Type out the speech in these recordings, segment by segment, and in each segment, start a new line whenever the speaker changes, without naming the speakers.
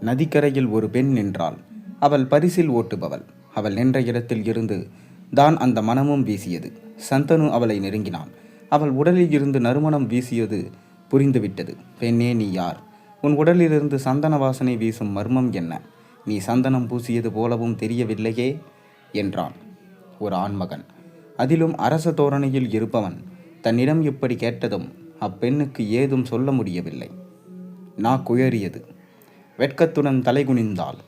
நதிக்கரையில் ஒரு பெண் நின்றாள். அவள் பரிசில் ஓட்டுபவள். அவள் நின்ற இடத்தில் இருந்து தான் அந்த மனமும் வீசியது. சந்தனு அவளை நெருங்கினான். அவள் உடலில் இருந்து நறுமணம் வீசியது புரிந்துவிட்டது. பெண்ணே நீ யார்? உன் உடலிலிருந்து சந்தன வாசனை வீசும் மர்மம் என்ன? நீ சந்தனம் பூசியது போலவும் தெரியவில்லையே? என்றான். ஒரு ஆண்மகன். அதிலும் அரச தோரணையில் இருப்பவன். தன்னிடம் இப்படி கேட்டதும் அப்பெண்ணுக்கு ஏதும் சொல்ல முடியவில்லை. நா குயறியது வெட்கத்துடன் தலைகுனிந்தாள்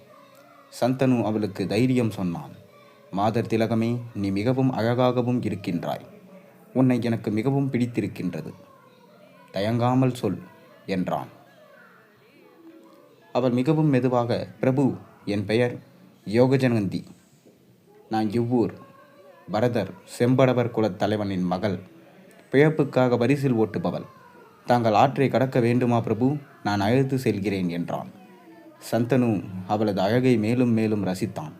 சந்தனு அவளுக்கு தைரியம் சொன்னான் மாதர் திலகமே நீ மிகவும் அழகாகவும் இருக்கின்றாய். உன்னை எனக்கு மிகவும் பிடித்திருக்கின்றது. தயங்காமல் சொல் என்றான். அவள் மிகவும் மெதுவாக பிரபு என் பெயர் யோகஜனந்தி. நான் இவ்வூர் பரதர் செம்படவர் குலத் தலைவனின் மகள். பிழப்புக்காக பரிசில் ஓட்டுபவள். தாங்கள் ஆற்றை கடக்க வேண்டுமா பிரபு? நான் அழைத்து செல்கிறேன் என்றான். சந்தனு அவளது அழகை மேலும் மேலும் ரசித்தான்.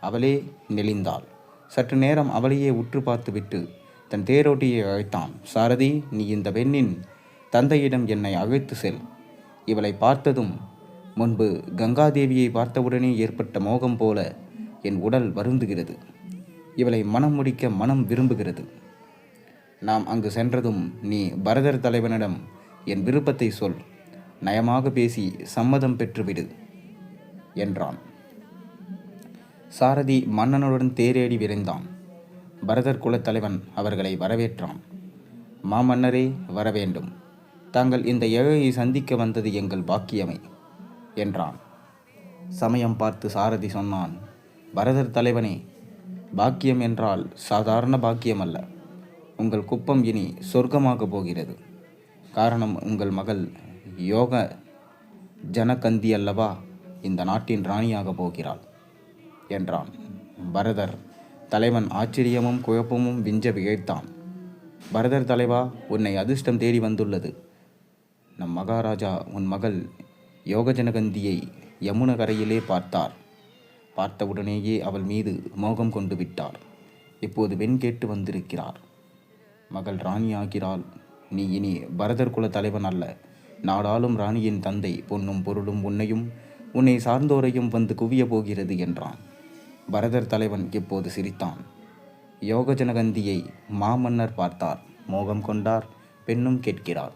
அவளே நெளிந்தாள். சற்று நேரம் அவளையே உற்று பார்த்துவிட்டு தன் தேரோட்டியை அழைத்தான். சாரதி நீ இந்த பெண்ணின் தந்தையிடம் என்னை அழைத்து செல். இவளை பார்த்ததும் முன்பு கங்காதேவியை பார்த்தவுடனே ஏற்பட்ட மோகம் போல என் உடல் வருந்துகிறது. இவளை மனம் முடிக்க மனம் விரும்புகிறது. நாம் அங்கு சென்றதும் நீ பரதர் தலைவனிடம் என் விருப்பத்தை சொல். நயமாக பேசி சம்மதம் பெற்றுவிடு என்றான். சாரதி மன்னனுடன் தேரேடி விரைந்தான். பரதர் குலத் தலைவன் அவர்களை வரவேற்றான். மாமன்னரே வரவேண்டும். தாங்கள் இந்த ஏழையை சந்திக்க வந்தது எங்கள் பாக்கியமே என்றான். சமயம் பார்த்து சாரதி சொன்னான் பரதர் தலைவனே பாக்கியம் என்றால் சாதாரண பாக்கியம் அல்ல உங்கள் குப்பம் இனி சொர்க்கமாக போகிறது. காரணம் உங்கள் மகள் யோக ஜனகந்தி அல்லவா? இந்த நாட்டின் ராணியாக போகிறாள் என்றான். பரதர் தலைவன் ஆச்சரியமும் குழப்பமும் விஞ்ச விழைத்தான் பரதர் தலைவா உன்னை அதிர்ஷ்டம் தேடி வந்துள்ளது. நம் மகாராஜா உன் மகள் யோகஜனகந்தியை ஜனகந்தியை யமுனகரையிலே பார்த்தார். பார்த்தவுடனேயே அவள் மீது மோகம் கொண்டு விட்டார். இப்போது வெண் கேட்டு வந்திருக்கிறார். மகள் ராணியாகிறாள். நீ இனி பரதர் குல தலைவன் அல்ல. நாடாளும் ராணியின் தந்தை பொன்னும் பொருளும் உன்னையும் உன்னை சார்ந்தோரையும் வந்து குவிய போகிறது என்றான். பரதர் தலைவன் இப்போது சிரித்தான். யோகஜனகந்தியை மாமன்னர் பார்த்தார். மோகம் கொண்டார் பெண்ணும் கேட்கிறார்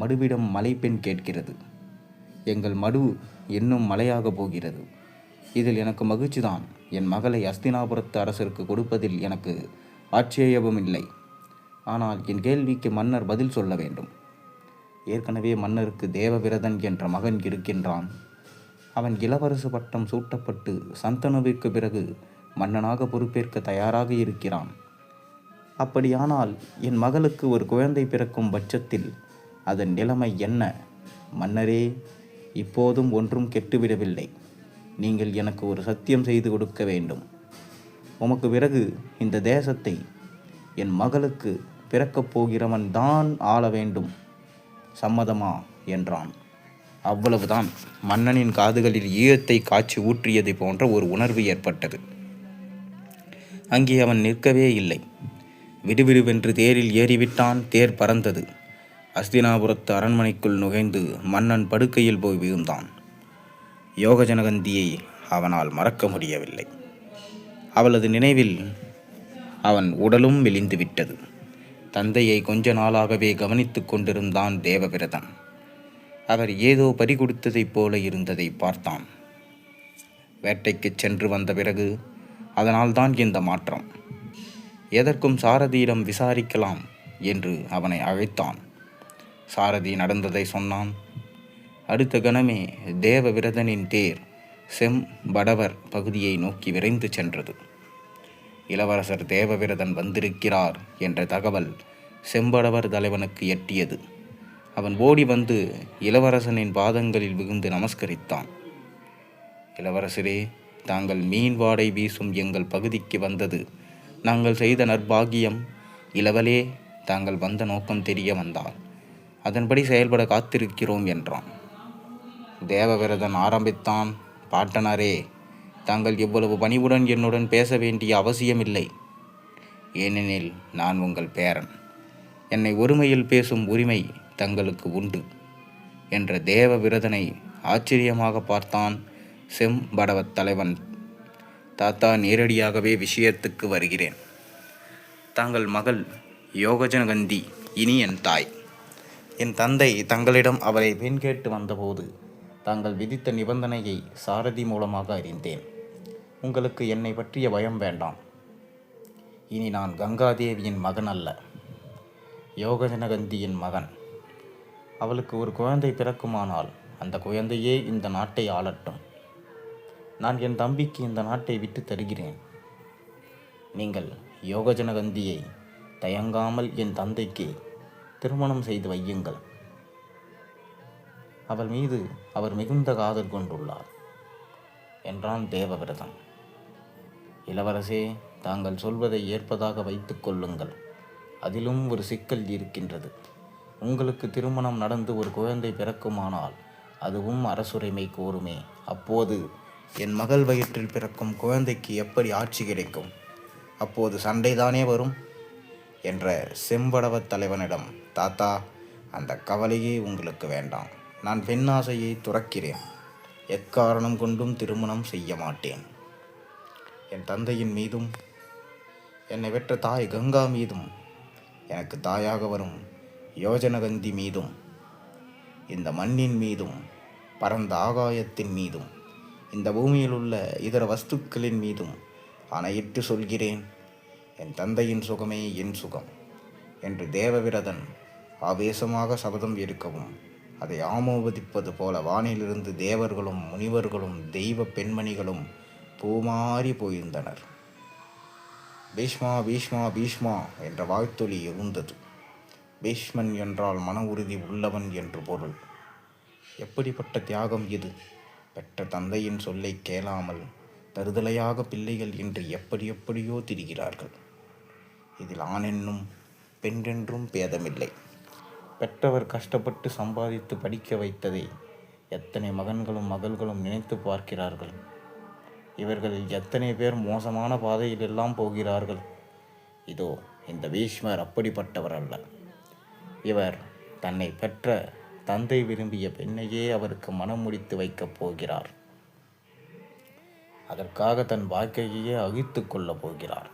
மடுவிடம் மலைப்பெண் கேட்கிறது. எங்கள் மடு இன்னும் மலையாக போகிறது. இதில் எனக்கு மகிழ்ச்சிதான். என் மகளை அஸ்தினாபுரத்து அரசருக்கு கொடுப்பதில் எனக்கு ஆட்சேபம் இல்லை. ஆனால் என் கேள்விக்கு மன்னர் பதில் சொல்ல வேண்டும். ஏற்கனவே மன்னருக்கு தேவவிரதன் என்ற மகன் இருக்கின்றான். அவன் இளவரசு பட்டம் சூட்டப்பட்டு சந்தனுவிற்கு பிறகு மன்னனாக பொறுப்பேற்க தயாராக இருக்கிறான். அப்படியானால் என் மகளுக்கு ஒரு குழந்தை பிறக்கும் பட்சத்தில் அதன் நிலைமை என்ன? மன்னரே இப்போதும் ஒன்றும் கெட்டுவிடவில்லை. நீங்கள் எனக்கு ஒரு சத்தியம் செய்து கொடுக்க வேண்டும். உமக்கு பிறகு இந்த தேசத்தை என் மகளுக்கு பிறக்கப் போகிறவன் தான் ஆள வேண்டும். சம்மதமா? என்றான். அவ்வளவுதான். மன்னனின் காதுகளில் ஈழத்தை காய்ச்சி ஊற்றியது போன்ற ஒரு உணர்வு ஏற்பட்டது. அங்கே அவன் நிற்கவே இல்லை. விடுவிடுவென்று தேரில் ஏறிவிட்டான். தேர் பறந்தது. அஸ்தினாபுரத்து அரண்மனைக்குள் நுகைந்து மன்னன் படுக்கையில் போய் விழுந்தான். யோகஜனகந்தியை அவனால் மறக்க முடியவில்லை. அவளது நினைவில் அவன் உடலும் மெலிந்து விட்டது தந்தையை கொஞ்ச நாளாகவே கவனித்து கொண்டிருந்தான் தேவவிரதன் அவர் ஏதோ பறிகொடுத்ததைப் போல இருந்ததை பார்த்தான். வேட்டைக்குச் சென்று வந்த பிறகு அதனால்தான் இந்த மாற்றம். எதற்கும் சாரதியிடம் விசாரிக்கலாம் என்று அவனை அழைத்தான். சாரதி நடந்ததை சொன்னான். அடுத்த கணமே தேவவிரதனின் தேர் செம் படவர் பகுதியை நோக்கி விரைந்து சென்றது. இளவரசர் தேவவிரதன் வந்திருக்கிறார் என்ற தகவல் செம்படவர் தலைவனுக்கு எட்டியது. அவன் ஓடி வந்து இளவரசனின் பாதங்களில் விழுந்து நமஸ்கரித்தான். இளவரசரே தாங்கள் மீன் வாடை வீசும் எங்கள் பகுதிக்கு வந்தது. நாங்கள் செய்த நற்பாகியம் இளவலே தாங்கள் வந்த நோக்கம் தெரிய வந்தால் அதன்படி செயல்பட காத்திருக்கிறோம் என்றான். தேவவிரதன் ஆரம்பித்தான் பாட்டனாரே தாங்கள் இவ்வளவு பணிவுடன் என்னுடன் பேச வேண்டிய அவசியமில்லை. ஏனெனில் நான் உங்கள் பேரன். என்னை ஒருமையில் பேசும் உரிமை தங்களுக்கு உண்டு. என்ற தேவ விரதனை ஆச்சரியமாக பார்த்தான் செம்படவத் தலைவன். தாத்தா நேரடியாகவே விஷயத்துக்கு வருகிறேன். தாங்கள் மகள் யோகஜனகந்தி இனி என் தாய். என் தந்தை தங்களிடம் அவரை பெண் கேட்டு வந்தபோது தாங்கள் விதித்த நிபந்தனையை சாரதி மூலமாக அறிந்தேன். உங்களுக்கு என்னை பற்றிய பயம் வேண்டாம். இனி நான் கங்காதேவியின் மகன் அல்ல. யோகஜனகந்தியின் மகன். அவளுக்கு ஒரு குழந்தை பிறக்குமானால் அந்த குழந்தையே இந்த நாட்டை ஆளட்டும். நான் என் தம்பிக்கு இந்த நாட்டை விட்டு தருகிறேன். நீங்கள் யோகஜனகந்தியை தயங்காமல் என் தந்தைக்கு திருமணம் செய்து வையுங்கள். அவள் மீது அவர் மிகுந்த காதல் கொண்டுள்ளார். என்றான் தேவவிரதன் இளவரசே தாங்கள் சொல்வதை ஏற்பதாக வைத்து கொள்ளுங்கள். அதிலும் ஒரு சிக்கல் இருக்கின்றது. உங்களுக்கு திருமணம் நடந்து ஒரு குழந்தை பிறக்குமானால் அதுவும் அரசுரிமை கோருமே. அப்போது என் மகள் வயிற்றில் பிறக்கும் குழந்தைக்கு எப்படி ஆட்சி கிடைக்கும்? அப்போது சண்டைதானே வரும்? என்ற செம்படவத் தலைவனிடம் தாத்தா அந்த கவலையே உங்களுக்கு வேண்டாம். நான் பெண்ணாசையை துறக்கிறேன். எக்காரணம் கொண்டும் திருமணம் செய்ய மாட்டேன். என் தந்தையின் மீதும் என்னை வெற்ற தாய் கங்கா மீதும் எனக்கு தாயாக வரும் யோஜனகந்தி மீதும் இந்த மண்ணின் மீதும் பரந்த ஆகாயத்தின் மீதும் இந்த பூமியில் உள்ள இதர வஸ்துக்களின் மீதும் அணையிட்டு சொல்கிறேன் என் தந்தையின் சுகமே என் சுகம் என்று தேவவிரதன் ஆவேசமாக சபதம் எடுக்கவும் அதை ஆமோதிப்பது போல வானிலிருந்து தேவர்களும் முனிவர்களும் தெய்வ பெண்மணிகளும் பூமாறி போயிருந்தனர். பீஷ்மா பீஷ்மா பீஷ்மா என்ற வாய்த்தொலி எழுந்தது பீஷ்மன் என்றால் மன உறுதி உள்ளவன் என்று பொருள். எப்படிப்பட்ட தியாகம் இது? பெற்ற தந்தையின் சொல்லை கேளாமல் தருதலையாக பிள்ளைகள் இன்று எப்படி எப்படியோ திரிகிறார்கள். இதில் ஆணென்னும் பெண்ணென்றும் பேதமில்லை. பெற்றவர் கஷ்டப்பட்டு சம்பாதித்து படிக்க வைத்ததை எத்தனை மகன்களும் மகள்களும் நினைத்து பார்க்கிறார்கள். இவர்களில் எத்தனை பேர் மோசமான பாதையில் எல்லாம் போகிறார்கள்? இதோ இந்த பீஷ்மர் அப்படிப்பட்டவர் அல்ல. இவர் தன்னை பெற்ற தந்தை விரும்பிய பெண்ணையே அவருக்கு மனம் முடித்து வைக்கப் போகிறார். அதற்காக தன் வாழ்க்கையையே அழித்துக் கொள்ளப் போகிறார்.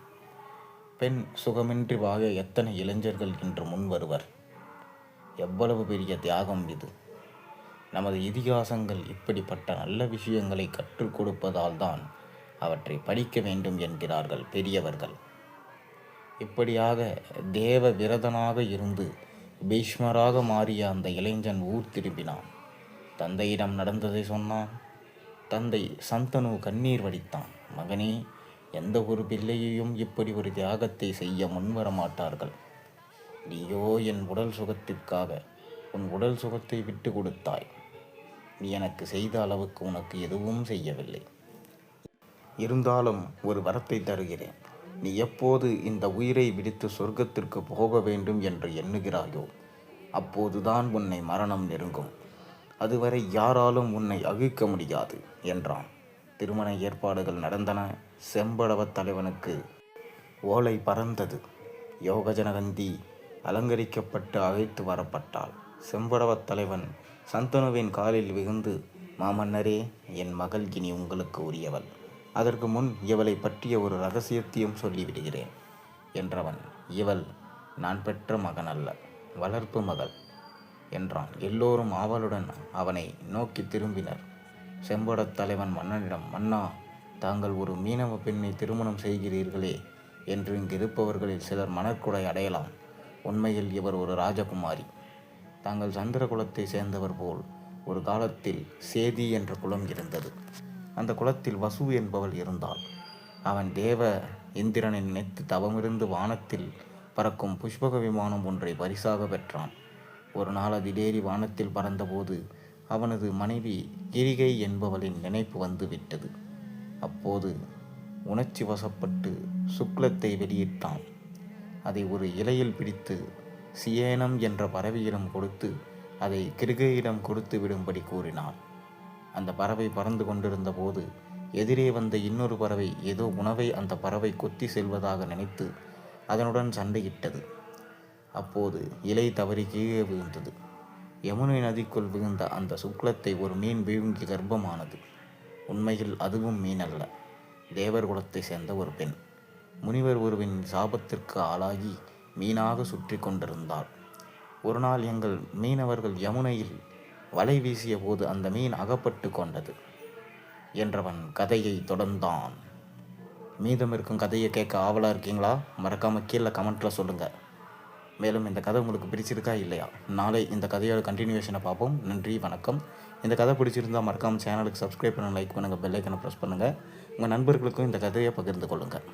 பெண் சுகமின்றி வாழ எத்தனை இளைஞர்கள் இன்று முன் வருவர் எவ்வளவு பெரிய தியாகம் இது. நமது இதிகாசங்கள் இப்படிப்பட்ட நல்ல விஷயங்களை கற்றுக் கொடுப்பதால் தான் அவற்றை படிக்க வேண்டும் என்கிறார்கள் பெரியவர்கள். இப்படியாக தேவ விரதனாக இருந்து பீஷ்மராக மாறிய அந்த இளைஞன் ஊர் திரும்பினான். தந்தையிடம் நடந்ததை சொன்னான். தந்தை சந்தனு கண்ணீர் வடித்தான். மகனே எந்த ஒரு பிள்ளையையும் இப்படி ஒரு தியாகத்தை செய்ய முன்வர மாட்டார்கள் நீயோ என் உடல் சுகத்திற்காக உன் உடல் சுகத்தை விட்டு கொடுத்தாய். நீ எனக்கு செய்த அளவுக்கு உனக்கு எதுவும் செய்யவில்லை. இருந்தாலும் ஒரு வரத்தை தருகிறேன். நீ எப்போது இந்த உயிரை விடுத்து சொர்க்கத்திற்கு போக வேண்டும் என்று எண்ணுகிறாயோ அப்போதுதான் உன்னை மரணம் நெருங்கும். அதுவரை யாராலும் உன்னை அகிழ்க்க முடியாது என்றான். திருமண ஏற்பாடுகள் நடந்தன. செம்படவத் தலைவனுக்கு ஓலை பறந்தது. யோகஜனகந்தி அலங்கரிக்கப்பட்டு அழைத்து வரப்பட்டாள். செம்படவத் தலைவன் சந்தனுவின் காலில் விகுந்து மாமன்னரே என் மகள் இனி உங்களுக்கு உரியவள். அதற்கு முன் இவளை பற்றிய ஒரு ரகசியத்தையும் சொல்லிவிடுகிறேன் என்றவன் இவள் நான் பெற்ற மகன் அல்ல வளர்ப்பு மகள் என்றான். எல்லோரும் ஆவலுடன் அவனை நோக்கி திரும்பினர். செம்படத் தலைவன் மன்னனிடம் மன்னா தாங்கள் ஒரு மீனவ பெண்ணை திருமணம் செய்கிறீர்களே என்று இங்கிருப்பவர்களில் சிலர் மணற்குடை அடையலாம். உண்மையில் இவர் ஒரு ராஜகுமாரி. தாங்கள் சந்திர குலத்தை சேர்ந்தவர் போல் ஒரு காலத்தில் சேதி என்ற குலம் இருந்தது. அந்த குலத்தில் வசு என்பவள் இருந்தாள். அவன் தேவ இந்திரனை நினைத்து தவமிருந்து வானத்தில் பறக்கும் புஷ்பக விமானம் ஒன்றை பரிசாக பெற்றான். ஒரு நாள் அதிலேறி வானத்தில் பறந்தபோது அவனது மனைவி கிரிகை என்பவளின் நினைப்பு வந்து விட்டது. அப்போது உணர்ச்சி வசப்பட்டு சுக்லத்தை வெளியிட்டான். அதை ஒரு இலையில் பிடித்து சியேனம் என்ற பறவையிடம் கொடுத்து அதை கிருகையிடம் கொடுத்து விடும்படி கூறினான் அந்த பறவை பறந்து கொண்டிருந்த போது எதிரே வந்த இன்னொரு பறவை ஏதோ உணவை அந்த பறவை கொத்தி செல்வதாக நினைத்து அதனுடன் சண்டையிட்டது. அப்போது இலை தவறி கீழே விழுந்தது. யமுனை நதிக்குள் விழுந்த அந்த சுக்லத்தை ஒரு மீன் விழுங்கி கர்ப்பமானது. உண்மையில் அதுவும் மீன் அல்ல. தேவர் குலத்தை சேர்ந்த ஒரு பெண். முனிவர் ஒருவின் சாபத்திற்கு ஆளாகி மீனாக சுற்றி கொண்டிருந்தாள். ஒரு நாள் எங்கள் மீனவர்கள் யமுனையில் வலை வீசிய போது அந்த மீன் அகப்பட்டு கொண்டது என்றவன் கதையை தொடர்ந்தான். மீதம் இருக்கும் கதையை கேட்க ஆவலாக இருக்கீங்களா? மறக்காமல் கீழே கமெண்ட்டில் சொல்லுங்கள் மேலும் இந்த கதை உங்களுக்கு பிடிச்சிருக்கா இல்லையா? நாளை இந்த கதையோட கண்டினியூஷனை பார்ப்போம். நன்றி வணக்கம். இந்த கதை பிடிச்சிருந்தால் மறக்காமல் சேனலுக்கு சப்ஸ்கிரைப் பண்ண லைக் பண்ணுங்கள் பெல்லைக்கனை ப்ரெஸ் பண்ணுங்கள் உங்கள் நண்பர்களுக்கும் இந்த கதையை பகிர்ந்து கொள்ளுங்கள்